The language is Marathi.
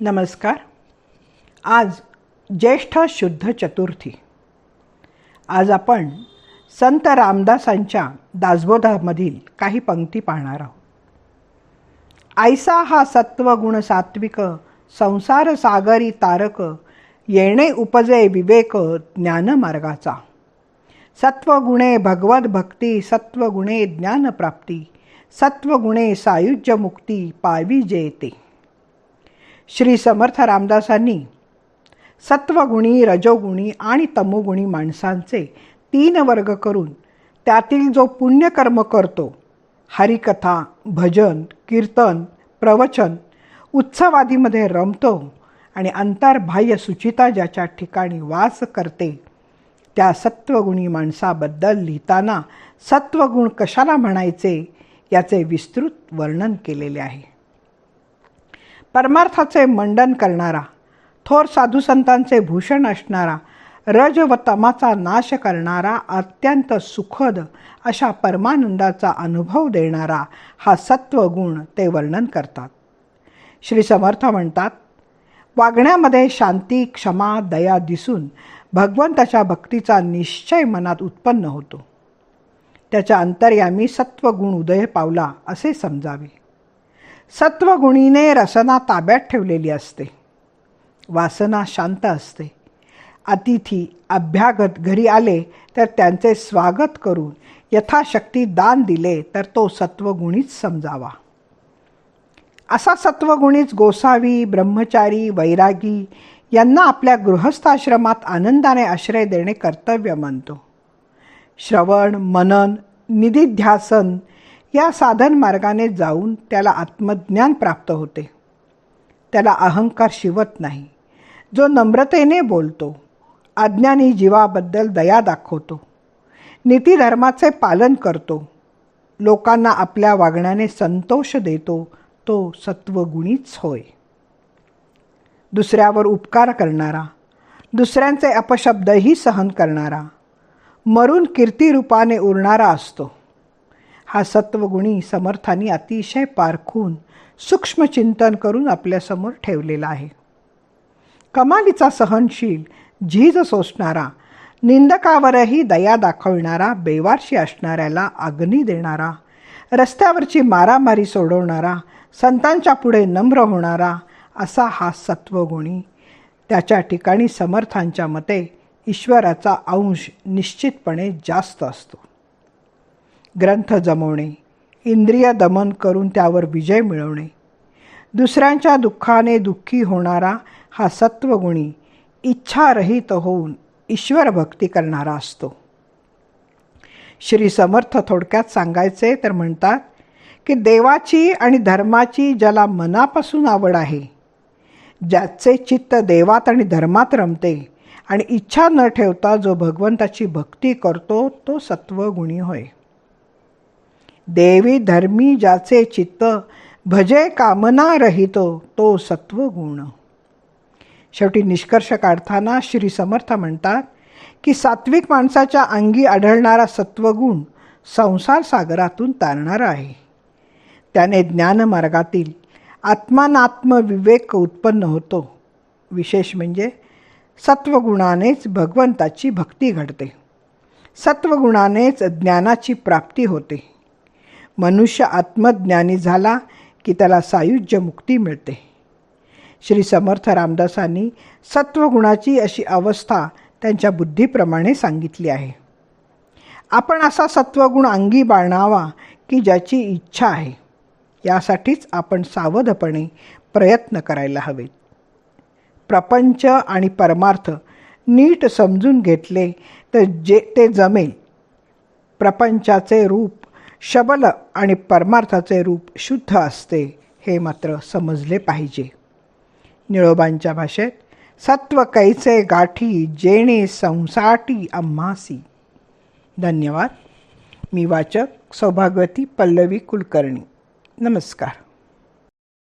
नमस्कार. आज ज्येष्ठ शुद्ध चतुर्थी. आज आपण संत रामदासांच्या दासबोधामधील काही पंक्ती पाहणार आहोत. आयसा हा सत्वगुण सात्विक संसार सागरी तारक येणे उपजे विवेक ज्ञानमार्गाचा सत्वगुणे भगवत भक्ती सत्वगुणे ज्ञानप्राप्ती सत्वगुणे सायुज्य मुक्ती पावी जेते. श्री समर्थ रामदासांनी सत्वगुणी रजोगुणी आणि तमोगुणी माणसांचे तीन वर्ग करून त्यातील जो पुण्यकर्म करतो हरिकथा भजन कीर्तन प्रवचन उत्सवादीमध्ये रमतो आणि अंतर्बाह्य सुचिता ज्याच्या ठिकाणी वास करते त्या सत्वगुणी माणसाबद्दल लिहिताना सत्वगुण कशाला म्हणायचे याचे विस्तृत वर्णन केलेले आहे. परमार्थाचे मंडन करणारा थोर साधुसंतांचे भूषण असणारा रज व तमाचा नाश करणारा अत्यंत सुखद अशा परमानंदाचा अनुभव देणारा हा सत्वगुण ते वर्णन करतात. श्री समर्थ म्हणतात वागण्यामध्ये शांती क्षमा दया दिसून भगवंताच्या भक्तीचा निश्चय मनात उत्पन्न होतो. त्याच्या अंतर्यामी सत्वगुण उदय पावला असे समजावे. सत्वगुणीने रसना ताब्यात ठेवलेली असते. वासना शांत असते. अतिथी अभ्यागत घरी आले तर त्यांचे स्वागत करून यथाशक्ती दान दिले तर तो सत्वगुणीच समजावा. असा सत्वगुणीच गोसावी ब्रह्मचारी वैरागी यांना आपल्या गृहस्थाश्रमात आनंदाने आश्रय देणे कर्तव्य मानतो. श्रवण मनन निधिध्यासन या साधन मार्गाने जाऊन त्याला आत्मज्ञान प्राप्त होते. त्याला अहंकार शिवत नाही. जो नम्रतेने बोलतो अज्ञानी जीवाबद्दल दया दाखवतो. नीतीधर्माचे पालन करतो. लोकांना आपल्या वागण्याने संतोष देतो तो सत्वगुणीच होय. दुसऱ्यावर उपकार करणारा दुसऱ्यांचे अपशब्दही सहन करणारा मरून कीर्तिरूपाने उरणारा असतो. हा सत्वगुणी समर्थांनी अतिशय पारखून सूक्ष्म चिंतन करून आपल्यासमोर ठेवलेला आहे. कमालीचा सहनशील झीज सोसणारा निंदकावरही दया दाखविणारा बेवारशी असणाऱ्याला अग्नी देणारा रस्त्यावरची मारामारी सोडवणारा संतांच्या पुढे नम्र होणारा असा हा सत्वगुणी. त्याच्या ठिकाणी समर्थांच्या मते ईश्वराचा अंश निश्चितपणे जास्त असतो. ग्रंथ जमवणे इंद्रिय दमन करून त्यावर विजय मिळवणे. दुसऱ्यांच्या दुःखाने दुःखी होणारा हा सत्वगुणी इच्छारहित होऊन ईश्वर भक्ती करणारा असतो. श्री समर्थ थोडक्यात सांगायचे तर म्हणतात की देवाची आणि धर्माची ज्याला मनापासून आवड आहे ज्याचे चित्त देवात आणि धर्मात रमते आणि इच्छा न ठेवता जो भगवंताची भक्ती करतो तो सत्वगुणी होय. देवी धर्मी ज्याचे चित्त भजे कामना रहितो तो सत्वगुण. शेवटी निष्कर्ष काढताना श्री समर्थ म्हणतात की सात्विक माणसाच्या अंगी आढळणारा सत्वगुण संसार सागरातून तारणारा आहे. त्याने ज्ञानमार्गातील आत्मानात्म विवेक उत्पन्न होतो. विशेष म्हणजे सत्वगुणानेच भगवंताची भक्ती घडते. सत्वगुणानेच ज्ञानाची प्राप्ती होते. मनुष्य आत्मज्ञानी झाला की त्याला सायुज्य मुक्ती मिळते. श्री समर्थ रामदासांनी सत्वगुणाची अशी अवस्था त्यांच्या बुद्धीप्रमाणे सांगितली आहे. आपण असा सत्वगुण अंगी बाळणावा की ज्याची इच्छा आहे. यासाठीच आपण सावधपणे प्रयत्न करायला हवेत. प्रपंच आणि परमार्थ नीट समजून घेतले तर जे ते जमेल. प्रपंचाचे रूप शबल आणि परमार्थाचे रूप शुद्ध असते हे मात्र समजले पाहिजे. निळोबांच्या भाषेत सत्व कैचे गाठी जेणे संसाटी अम्मासी. धन्यवाद. मी वाचक सौभाग्यवती पल्लवी कुलकर्णी. नमस्कार.